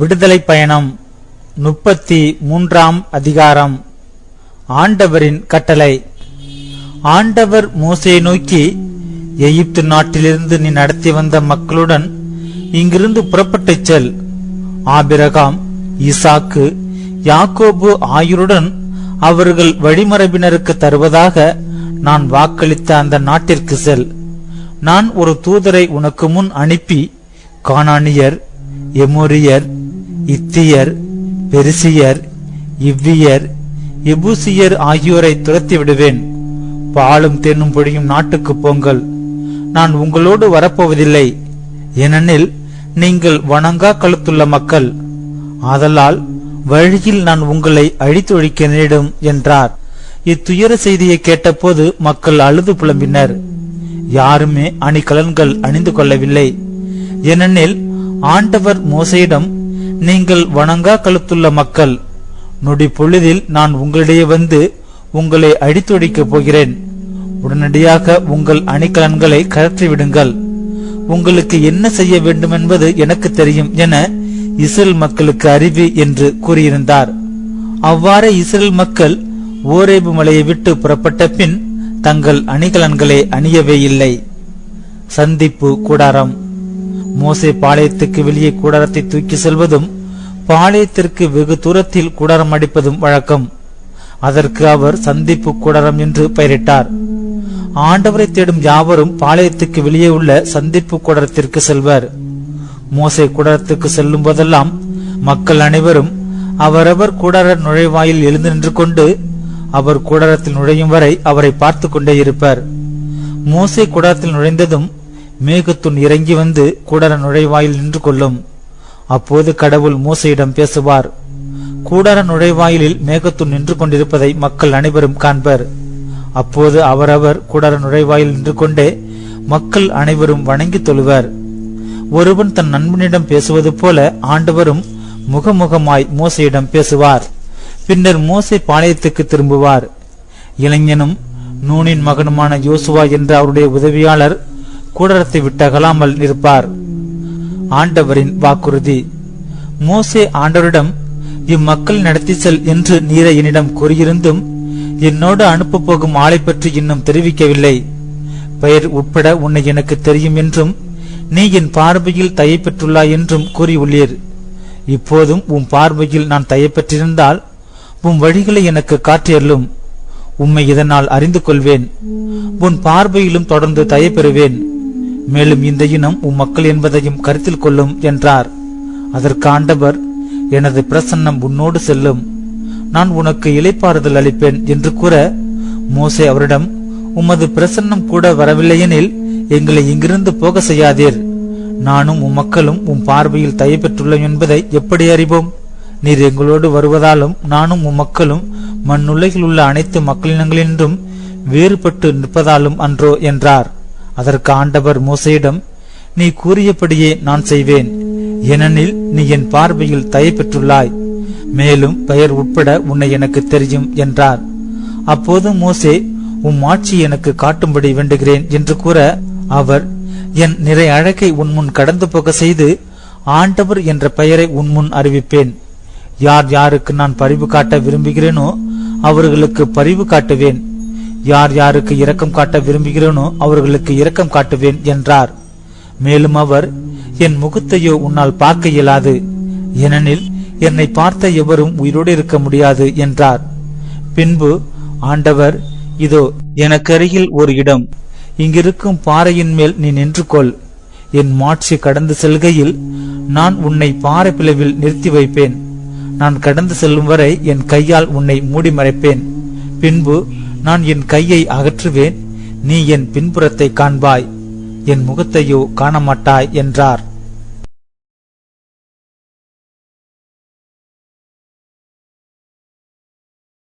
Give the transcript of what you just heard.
விடுதலை பயணம் முப்பத்தி மூன்றாம் அதிகாரம் ஆண்டவரின் கட்டளை. ஆண்டவர் மோசையை நோக்கி எகிப்து நாட்டிலிருந்து நீ நடத்தி வந்த மக்களுடன் இங்கிருந்து புறப்பட்டு செல். ஆபிரகாம் ஈசாக்கு யாக்கோபு ஆகியோருடன் அவர்கள் வழிமரபினருக்கு தருவதாக நான் வாக்களித்த அந்த நாட்டிற்கு செல். நான் ஒரு தூதரை உனக்கு முன் அனுப்பி கானானியர் எமோரியர் இத்தியர் பெருசியர் இவ்வியர் எபூசியர் ஆகியோரை துரத்தி விடுவேன். பாலும் தேனும் பொழியும் நாட்டுக்கு போங்கள். நான் உங்களோடு வரப்போவதில்லை. ஏனெனில் நீங்கள் வணங்கா கழுத்துள்ள மக்கள். ஆதலால் வழியில் நான் உங்களை அழித்தொழிக்க நேரிடும் என்றார். இத்துயர செய்தியை கேட்டபோது மக்கள் அழுது புலம்பினர். யாருமே அணிகலன்கள் அணிந்து கொள்ளவில்லை. ஏனெனில் ஆண்டவர் மோசையிடம் நீங்கள் வணங்கா கழுத்துள்ள மக்கள் நொடி பொழுதில் நான் உங்களிடையே வந்து உங்களை அடித்தொடிக்கப் போகிறேன். உடனடியாக உங்கள் அணிகலன்களை கழற்றி விடுங்கள். உங்களுக்கு என்ன செய்ய வேண்டும் என்பது எனக்கு தெரியும் என இஸ்ரேல் மக்களுக்கு அறிவி என்று கூறியிருந்தார். அவ்வாறு இஸ்ரேல் மக்கள் ஓரேபு மலையை விட்டு புறப்பட்ட பின் தங்கள் அணிகலன்களை அணியவே இல்லை. சந்திப்பு கூடாரம். மோசை பாளையத்துக்கு வெளியே கூடாரத்தை தூக்கி செல்வதும் பாளையத்திற்கு வெகு தூரத்தில் கூடாரம் அடிப்பதும் வழக்கம். அதற்கு அவர் சந்திப்பு கூடாரம் என்று பெயரிட்டார். ஆண்டவரை தேடும் யாவரும் பாளையத்துக்கு வெளியே உள்ள சந்திப்பு கூடாரத்திற்கு செல்வர். மோசை கூடாரத்துக்கு செல்லும் போதெல்லாம் மக்கள் அனைவரும் அவரவர் கூடார நுழைவாயில் எழுந்து நின்று கொண்டு அவர் கூடாரத்தில் நுழையும் வரை அவரை பார்த்து கொண்டே இருப்பர். மோசை கூடாரத்தில் நுழைந்ததும் மேகத்துன் இறங்கி வந்து கூடார நுழைவாயில் நின்று கொள்ளும். அப்போது கடவுள் மூசையிடம் பேசுவார். கூடார நுழைவாயிலில் மேகத்துன் நின்று கொண்டிருப்பதை மக்கள் அனைவரும் காண்பர். அப்போது அவரவர் கூடார நுழைவாயில் நின்று கொண்டே மக்கள் அனைவரும் வணங்கி தொழுவர். ஒருவன் தன் நண்பனிடம் பேசுவது போல ஆண்டவரும் முகமுகமாய் மோசையிடம் பேசுவார். பின்னர் மூசை பாளையத்துக்கு திரும்புவார். இளைஞனும் நூனின் மகனுமான யோசுவா என்ற அவருடைய உதவியாளர் கூடாரத்தை விட்டு அகலாமல் இருப்பார். ஆண்டவரின் வாக்குறுதி. மோசே ஆண்டவரிடம் இம்மக்கள் நடத்தி செல் என்று நீர என்னிடம் கூறியிருந்தும் என்னோடு அனுப்ப போகும் ஆளை பற்றி இன்னும் தெரிவிக்கவில்லை. பெயர் உட்பட உன்னை எனக்கு தெரியும் என்றும் நீ என் பார்வையில் தயை பெற்றுள்ளாய் என்றும் கூறியுள்ளீர். இப்போதும் உன் பார்வையில் நான் தயை பெற்றிருந்தால் உன் வழிகளை எனக்கு காற்றியல்லும் உம்மை இதனால் அறிந்து கொள்வேன். உன் பார்வையிலும் தொடர்ந்து தயை பெறுவேன். மேலும் இந்த இனம் உம் மக்கள் என்பதையும் கருத்தில் கொள்ளும் என்றார். அதற்கு ஆண்டவர் எனது பிரசன்னம் உன்னோடு செல்லும். நான் உனக்கு இலைப்பாறுதல் அளிப்பேன் என்று கூற மோசே அவரிடம் உமது பிரசன்னம் கூட வரவில்லையெனில் எங்களை இங்கிருந்து போக செய்யாதீர். நானும் உம் மக்களும் உம் பார்வையில் தயை பெற்றுள்ளோம் என்பதை எப்படி அறிவோம்? நீர் எங்களோடு வருவதாலும் நானும் உம் மக்களும் மண்ணுலகில் உள்ள அனைத்து மக்களினங்களின்றும் வேறுபட்டு நிற்பதாலும் அன்றோ என்றார். அதற்கு ஆண்டவர் மோசையிடம் நீ கூறியபடியே நான் செய்வேன். ஏனெனில் நீ என் பார்வையில் தயை பெற்றுள்ளாய். மேலும் பெயர் உட்பட உன்னை எனக்கு தெரியும் என்றார். அப்போது மோசே உம் ஆட்சி எனக்கு காட்டும்படி வேண்டுகிறேன் என்று கூற அவர் என் நிறை அழகை உன் முன் கடந்து போக செய்து ஆண்டவர் என்ற பெயரை உன் முன் அறிவிப்பேன். யார் யாருக்கு நான் பரிவு காட்ட விரும்புகிறேனோ அவர்களுக்கு பரிவு காட்டுவேன். யார் யாருக்கு இரக்கம் காட்ட விரும்புகிறேனோ அவர்களுக்கு இரக்கம் காட்டுவேன் என்றார். மேலும் அவர் என் முகத்தையோ உன்னால் பார்க்க இயலாது. ஏனெனில் என்னை பார்த்த எவரும் உயிரோடு இருக்க முடியாது என்றார். பின்பு ஆண்டவர் இதோ எனக்கருகில் ஒரு இடம். இங்கிருக்கும் பாறையின் மேல் நீ நின்று கொள் என் மாட்சி கடந்து செல்கையில் நான் உன்னை பாறை பிளவில் நிறுத்தி வைப்பேன். நான் கடந்து செல்லும் வரை என் கையால் உன்னை மூடி மறைப்பேன் பின்பு நான் என் கையை அகற்றுவேன். நீ என் பின்புறத்தை காண்பாய். என் முகத்தையோ காணமாட்டாய் என்றார்.